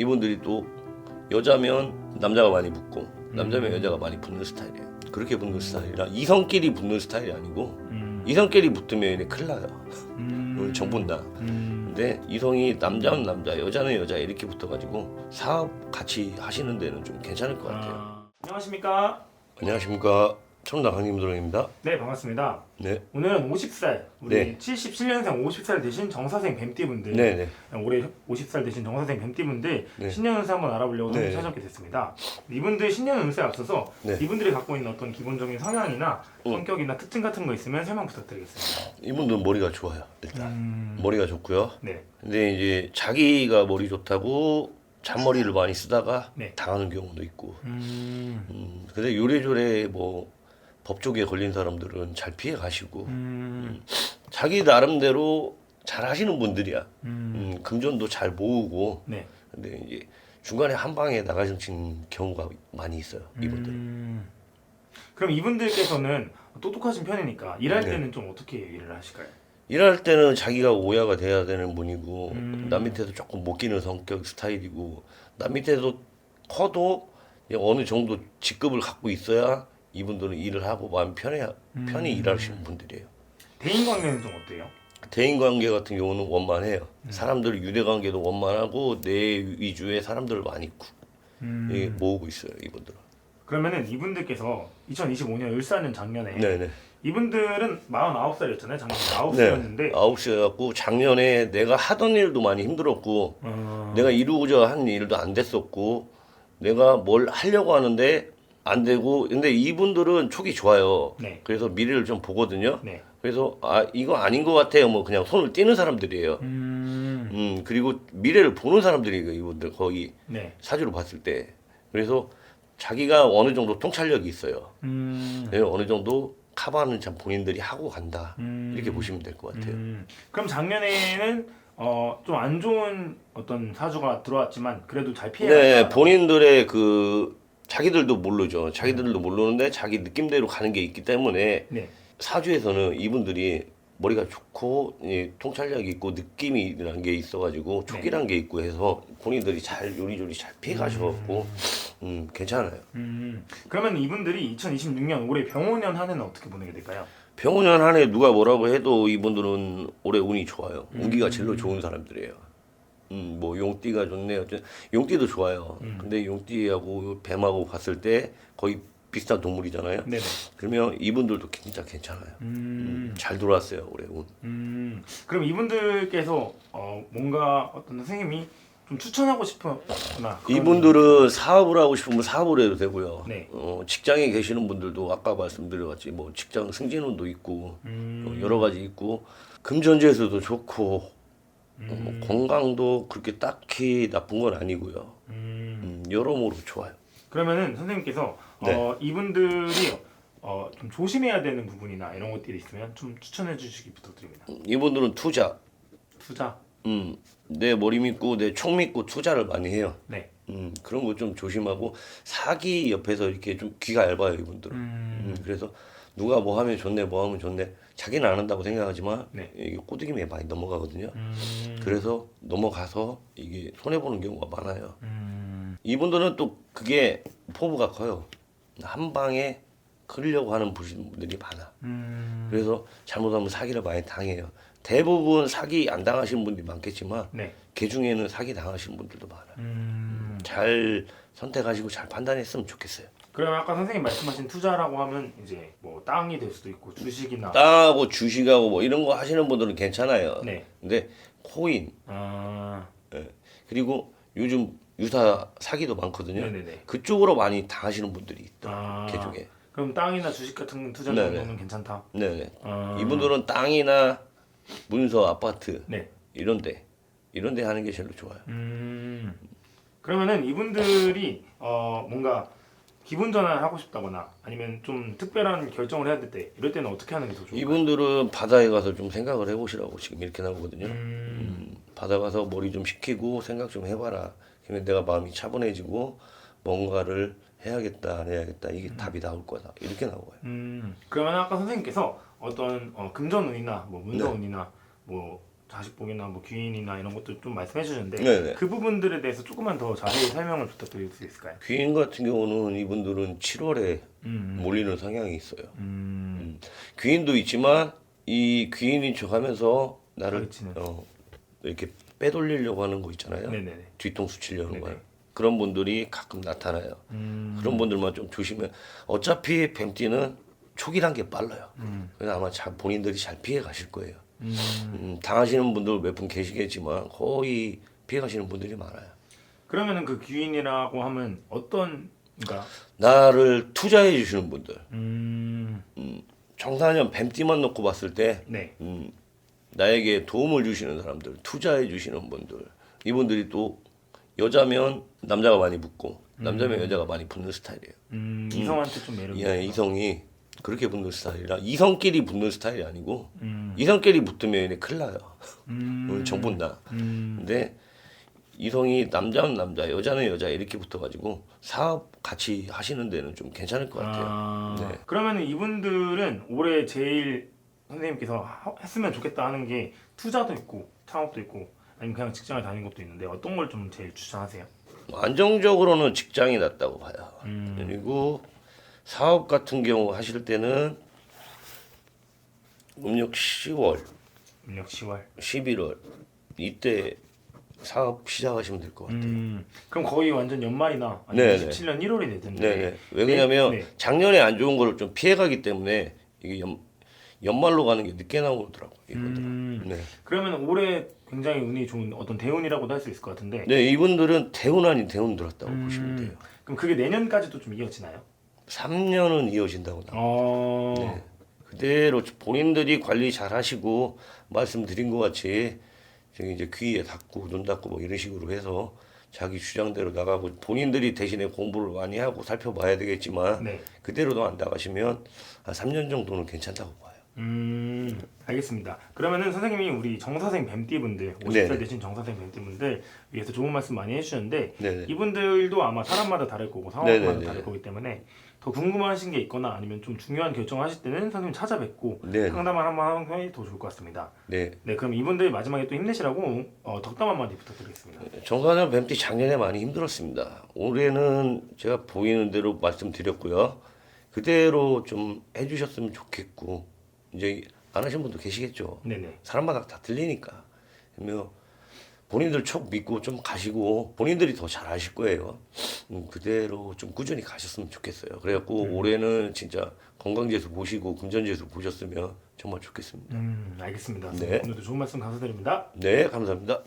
이분들이 또 여자면 남자가 많이 붙고 음. 남자면 여자가 많이 붙는 스타일이에요. 그렇게 붙는 스타일이라 이성끼리 붙는 스타일이 아니고 음. 이성끼리 붙으면 큰일 나요. 음. 정 본다. 음. 근데 이성이 남자는 남자, 여자는 여자 이렇게 붙어가지고 사업 같이 하시는 데는 좀 괜찮을 것 같아요. 아, 안녕하십니까? 안녕하십니까 청당 강림도령입니다. 네 반갑습니다. 네, 오늘은 50살 우리 네. 77년생 50살 되신 정사생 뱀띠분들 네, 네. 올해 50살 되신 정사생 뱀띠분들 네. 신년 운세 한번 알아보려고 네. 찾아뵙게 됐습니다. 이분들 신년 운세에 앞서서 네. 이분들이 갖고 있는 어떤 기본적인 성향이나 음. 성격이나 특징 같은 거 있으면 설명 부탁드리겠습니다. 이분들은 머리가 좋아요. 일단 음, 머리가 좋고요. 네. 근데 이제 자기가 머리 좋다고 잔머리를 많이 쓰다가 네. 당하는 경우도 있고. 음, 음, 근데 요래조래 뭐 법조계에 걸린 사람들은 잘 피해 가시고 음, 자기 나름대로 잘 하시는 분들이야. 음, 음, 금전도 잘 모으고. 네. 근데 이제 중간에 한 방에 나가신 경우가 많이 있어요. 이분들. 은 음, 그럼 이분들께서는 똑똑하신 편이니까 일할 네. 때는 좀 어떻게 일을 하실까요? 일할 때는 자기가 오야가 돼야 되는 분이고 음. 남 밑에서 조금 못 끼는 성격 스타일이고 남 밑에서 커도 어느 정도 직급을 갖고 있어야 이분들은 일을 하고 마음 편해 편히 음. 일하시는 분들이에요. 대인 관계는 좀 어때요? 대인 관계 같은 경우는 원만해요. 사람들 유대 관계도 원만하고 내 위주의 사람들을 많이 구- 음, 예, 모으고 있어요. 이분들은. 그러면은 이분들께서 2025년 을사년 작년에 네네. 이분들은 49살이었잖아요. 작년에 네. 9살이었는데 아홉 시여갖고 작년에 내가 하던 일도 많이 힘들었고 어, 내가 이루고자 한 일도 안 됐었고 내가 뭘 하려고 하는데 안 되고 근데 이분들은 촉이 좋아요. 네. 그래서 미래를 좀 보거든요. 네. 그래서 아 이거 아닌 것 같아요. 뭐 그냥 손을 떼는 사람들이에요. 음, 음 그리고 미래를 보는 사람들이에요. 이분들 거의 네. 사주로 봤을 때 그래서 자기가 어느 정도 통찰력이 있어요. 음, 네, 어느 정도 커버는 참 본인들이 하고 간다 음, 이렇게 보시면 될 것 같아요. 음, 그럼 작년에는 어, 좀 안 좋은 어떤 사주가 들어왔지만 그래도 잘 피해. 네, 본인들의 그 자기들도 모르죠. 자기들도 모르는데 자기 느낌대로 가는 게 있기 때문에 네. 사주에서는 이분들이 머리가 좋고 예, 통찰력이 있고 느낌이라는 게 있어가지고 촉이란 게 있고 해서 본인들이 잘 요리조리 잘 피해가셔갖고 음 괜찮아요. 음, 그러면 이분들이 2026년 올해 병원년 한 해는 어떻게 보내게 될까요? 병원년 한해 누가 뭐라고 해도 이분들은 올해 운이 좋아요. 운기가 제일로 좋은 사람들이에요. 음, 뭐 용띠가 좋네. 어쨌든 용띠도 좋아요. 근데 용띠하고 뱀하고 봤을 때 거의 비슷한 동물이잖아요. 네네. 그러면 이분들도 진짜 괜찮아요. 음, 잘 돌아왔어요 올해 운. 음, 그럼 이분들께서 어, 뭔가 어떤 선생님이 좀 추천하고 싶거나 그런- 이분들은 사업을 하고 싶으면 사업을 해도 되고요. 네. 어, 직장에 계시는 분들도 아까 말씀드렸같이 뭐 직장 승진운도 있고 음, 어, 여러 가지 있고 금전지에서도 좋고 어, 뭐 건강도 그렇게 딱히 나쁜 건 아니고요. 음, 음, 여러모로 좋아요. 그러면은 선생님께서 네. 어, 이분들이 어, 좀 조심해야 되는 부분이나 이런 것들이 있으면 좀 추천해 주시기 부탁드립니다. 이분들은 투자, 투자. 음, 내 머리 믿고 내 총 믿고 투자를 많이 해요. 네. 음, 그런 거 좀 조심하고 사기 옆에서 이렇게 좀 귀가 얇아요 이분들은. 음, 음, 그래서 누가 뭐 하면 좋네, 뭐 하면 좋네. 자기는 안 한다고 생각하지만 네. 이게 꼬드김에 많이 넘어가거든요. 음, 그래서 넘어가서 이게 손해 보는 경우가 많아요. 음, 이분들은 또 그게 포부가 커요. 한 방에 끌려고 하는 분들이 많아. 음, 그래서 잘못하면 사기를 많이 당해요. 대부분 사기 안 당하시는 분들이 많겠지만 네. 그 중에는 사기 당하시는 분들도 많아요. 음, 잘 선택하시고 잘 판단했으면 좋겠어요. 그러면 아까 선생님 말씀하신 투자라고 하면 이제 뭐 땅이 될 수도 있고 주식이나 땅하고 주식하고 뭐 이런 거 하시는 분들은 괜찮아요. 네. 근데 코인 아, 그리고 요즘 유사 사기도 많거든요. 네네네. 그쪽으로 많이 당하시는 분들이 있다. 아, 개쪽에. 그럼 땅이나 주식 같은 투자 네네. 정도는 괜찮다. 네. 아, 이분들은 땅이나 문서 아파트 네. 이런데 이런데 하는 게 제일 좋아요. 음, 그러면은 이분들이 어 뭔가 기분 전환을 하고 싶다거나 아니면 좀 특별한 결정을 해야 될 때 이럴 때는 어떻게 하는 게 더 좋을까요? 이분들은 바다에 가서 좀 생각을 해보시라고 지금 이렇게 나오거든요. 음, 음, 바다 가서 머리 좀 식히고 생각 좀 해봐라. 그러면 내가 마음이 차분해지고 뭔가를 해야겠다, 안 해야겠다. 이게 답이 나올 거다. 이렇게 나와요. 음, 그러면 아까 선생님께서 어떤 어, 금전운이나 뭐 문서운이나 뭐 자식복이나 뭐 귀인이나 이런 것도 좀 말씀해 주셨는데 네네. 그 부분들에 대해서 조금만 더 자세히 설명을 부탁드릴 수 있을까요? 귀인 같은 경우는 이분들은 7월에 음, 몰리는 성향이 있어요. 음, 귀인도 있지만 이 귀인인 척하면서 나를 가르치는. 어, 이렇게 빼돌리려고 하는 거 있잖아요. 네네네. 뒤통수 치려는 네네. 거예요. 그런 분들이 가끔 나타나요. 음, 그런 분들만 좀 조심해. 어차피 뱀띠는 초기 단계 빨라요. 음. 그래서 아마 잘 본인들이 잘 피해 가실 거예요. 음. 음, 당하시는 분들 몇 분 계시겠지만 거의 피해 가시는 분들이 많아요. 그러면은 그 귀인이라고 하면 어떤 그러니까 나를 투자해 주시는 분들. 음, 청사년 뱀띠만 놓고 봤을 때 네. 음, 나에게 도움을 주시는 사람들, 투자해 주시는 분들, 이분들이 또 여자면 남자가 많이 붙고 남자면 여자가 많이 붙는 스타일이에요. 음, 이성한테 좀 매력이 예, 이성이 그렇게 붙는 스타일이라 이성끼리 붙는 스타일이 아니고 음, 이성끼리 붙으면 큰일 나요. 음, 정분다. 음, 근데 이성이 남자는 남자, 여자는 여자 이렇게 붙어가지고 사업 같이 하시는 데는 좀 괜찮을 것 같아요. 아, 네. 그러면 이분들은 올해 제일 선생님께서 하- 했으면 좋겠다 하는 게 투자도 있고 창업도 있고 아니면 그냥 직장을 다니는 것도 있는데 어떤 걸 좀 제일 추천하세요? 안정적으로는 직장이 낫다고 봐요. 음. 그리고 사업 같은 경우 하실 때는 음력 10월, 음력 10월. 11월 이때 사업 시작하시면 될 것 같아요. 음, 그럼 거의 완전 연말이나 아니면 네네. 27년 1월이 되던데. 네네. 왜냐면 네, 네. 작년에 안 좋은 거를 좀 피해가기 때문에 이게 연, 연말로 가는 게 늦게 나오더라고요. 이분들은. 음, 네. 그러면 올해 굉장히 운이 좋은 어떤 대운이라고도 할 수 있을 것 같은데. 네, 이분들은 대운 아닌 대운 들었다고 음, 보시면 돼요. 그럼 그게 내년까지도 좀 이어지나요? 3년은 이어진다고 나와요. 어. 네. 그대로 본인들이 관리 잘 하시고 말씀드린 것 같이 저기 이제 귀에 닫고 눈 닫고 뭐 이런 식으로 해서 자기 주장대로 나가고 본인들이 대신에 공부를 많이 하고 살펴봐야 되겠지만 네. 그대로도 안 나가시면 한 3년 정도는 괜찮다고 봐요. 음, 알겠습니다. 그러면은 선생님이 우리 정사생 뱀띠분들, 50살 네네. 되신 정사생 뱀띠분들 위해서 좋은 말씀 많이 해주셨는데 네네. 이분들도 아마 사람마다 다를 거고 상황마다 네네네. 다를 거기 때문에 더 궁금하신 게 있거나 아니면 좀 중요한 결정을 하실 때는 선생님 찾아뵙고 네. 상담을 한번 하는 게더 좋을 것 같습니다. 네. 네, 그럼 이분들 마지막에 또 힘내시라고 어, 덕담 한마디 부탁드리겠습니다. 정관장 뱀띠 작년에 많이 힘들었습니다. 올해는 제가 보이는 대로 말씀드렸고요. 그대로 좀 해주셨으면 좋겠고 이제 안 하신 분도 계시겠죠. 네네. 사람마다 다. 그러면 본인들 촉 믿고 좀 가시고 본인들이 더 잘 아실 거예요. 음, 그대로 좀 꾸준히 가셨으면 좋겠어요. 그래갖고 올해는 진짜 건강지수 보시고 금전지수 보셨으면 정말 좋겠습니다. 음, 알겠습니다. 네. 오늘도 좋은 말씀 감사드립니다. 네, 감사합니다.